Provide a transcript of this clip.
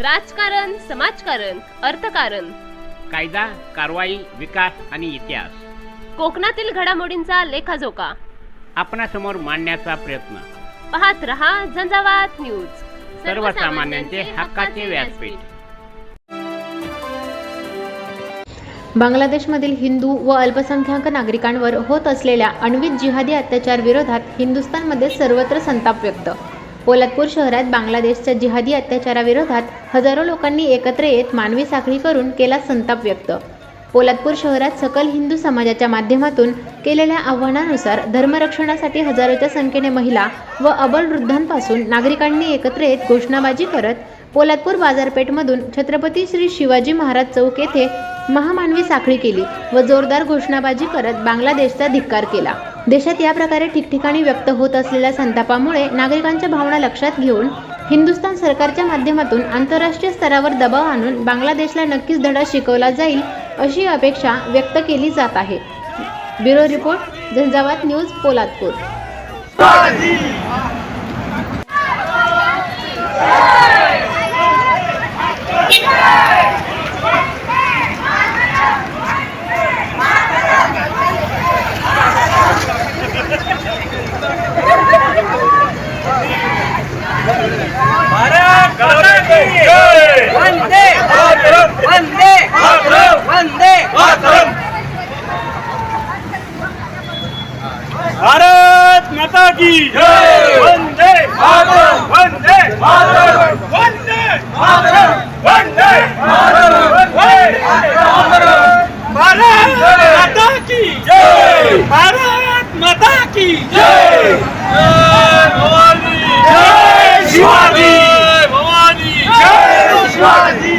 राजकारण समाजकारण अर्थकारण. कायदा कारवाई विकास आणि इतिहास. कोकणातील घडामोडींचा लेखाजोखा. आपणासमोर मांडण्याचा प्रयत्न. पाहत रहा झंझावात न्यूज. सर्वसामान्यांचे हक्काचे व्यासपीठ. बांगलादेशमधील हिंदू व अल्पसंख्याक नागरिकांवर होत असलेल्या आण्विक जिहादी अत्याचार विरोधात हिंदुस्थानमध्ये सर्वत्र संताप व्यक्त. पोलादपूर शहरात बांगलादेशच्या जिहादी अत्याचाराविरोधात हजारो लोकांनी एकत्र येत मानवी साखळी करून केला संताप व्यक्त. पोलादपूर शहरात सकल हिंदू समाजाच्या माध्यमातून केलेल्या आव्हानानुसार धर्मरक्षणासाठी हजारोच्या संख्येने महिला व अबल वृद्धांपासून नागरिकांनी एकत्र येत घोषणाबाजी करत पोलादपूर बाजारपेठमधून छत्रपती श्री शिवाजी महाराज चौक येथे महामानवी साखळी केली व जोरदार घोषणाबाजी करत बांगलादेशचा धिक्कार केला. देशात या प्रकारे ठिकठिकाणी व्यक्त होत असलेल्या संतापामुळे नागरिकांच्या भावना लक्षात घेऊन हिंदुस्थान सरकारच्या माध्यमातून आंतरराष्ट्रीय स्तरावर दबाव आणून बांगलादेशला नक्कीच धडा शिकवला जाईल अशी अपेक्षा व्यक्त केली जात आहे. ब्युरो रिपोर्ट झंझावात न्यूज पोलादपूर. भारत माता की वंदे भारत माता की जय वंदे मातरम वंदे मातरम वंदे मातरम वंदे मातरम वंदे मातरम भारत माता की जय भारत माता की जय जय भवानी जय शिवाजी भवानी जय शिवाजी